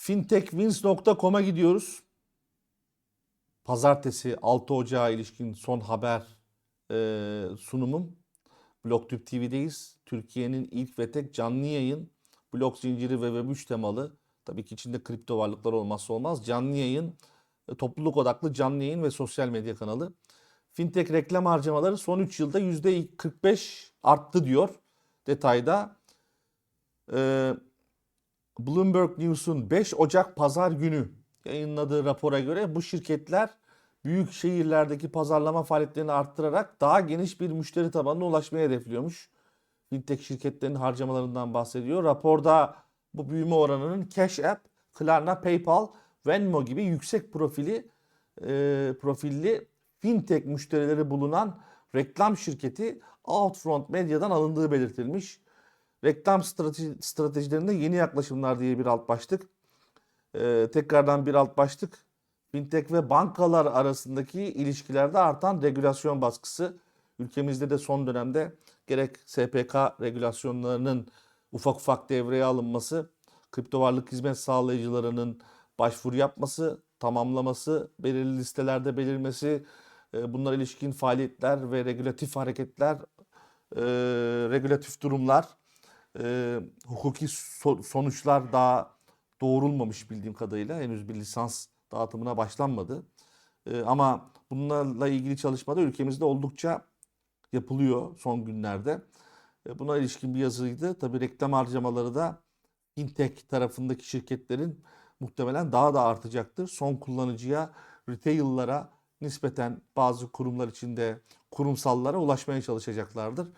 fintechwins.com'a gidiyoruz. Pazartesi 6 Ocağı ilişkin son haber e, sunumum. BlogTube TV'deyiz. Türkiye'nin ilk ve tek canlı yayın blog zinciri ve Web3 temalı. Tabii ki içinde kripto varlıklar olmazsa olmaz. Canlı yayın, e, topluluk odaklı canlı yayın ve sosyal medya kanalı. Fintech reklam harcamaları son 3 yılda %45 arttı diyor detayda. Ee, Bloomberg News'un 5 Ocak pazar günü yayınladığı rapora göre bu şirketler büyük şehirlerdeki pazarlama faaliyetlerini arttırarak daha geniş bir müşteri tabanına ulaşmayı hedefliyormuş. Fintech şirketlerinin harcamalarından bahsediyor. Raporda bu büyüme oranının Cash App, Klarna, PayPal, Venmo gibi yüksek profili e, profilli fintech müşterileri bulunan reklam şirketi Outfront Medya'dan alındığı belirtilmiş. Reklam strateji, stratejilerinde yeni yaklaşımlar diye bir alt başlık. Ee, tekrardan bir alt başlık. Fintech ve bankalar arasındaki ilişkilerde artan regülasyon baskısı. Ülkemizde de son dönemde gerek SPK regülasyonlarının ufak ufak devreye alınması, kripto varlık hizmet sağlayıcılarının başvuru yapması, tamamlaması, belirli listelerde belirmesi, e, bunlara ilişkin faaliyetler ve regülatif hareketler, e, regülatif durumlar, e, hukuki so- sonuçlar daha doğrulmamış bildiğim kadarıyla. Henüz bir lisans dağıtımına başlanmadı. E, ama bunlarla ilgili çalışmada ülkemizde oldukça yapılıyor son günlerde. E, buna ilişkin bir yazıydı. Tabii reklam harcamaları da fintech tarafındaki şirketlerin muhtemelen daha da artacaktır. Son kullanıcıya, retail'lara nispeten bazı kurumlar içinde kurumsallara ulaşmaya çalışacaklardır.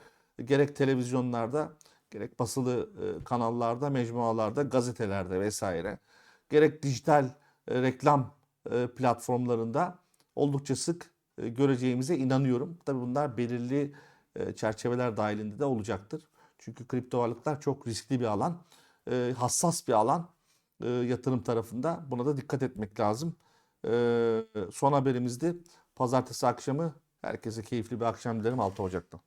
Gerek televizyonlarda, gerek basılı e, kanallarda, mecmualarda, gazetelerde vesaire, gerek dijital e, reklam e, platformlarında oldukça sık göreceğimize inanıyorum. Tabii bunlar belirli çerçeveler dahilinde de olacaktır. Çünkü kripto varlıklar çok riskli bir alan, hassas bir alan yatırım tarafında. Buna da dikkat etmek lazım. Son haberimizdi. Pazartesi akşamı herkese keyifli bir akşam dilerim 6 Ocak'ta.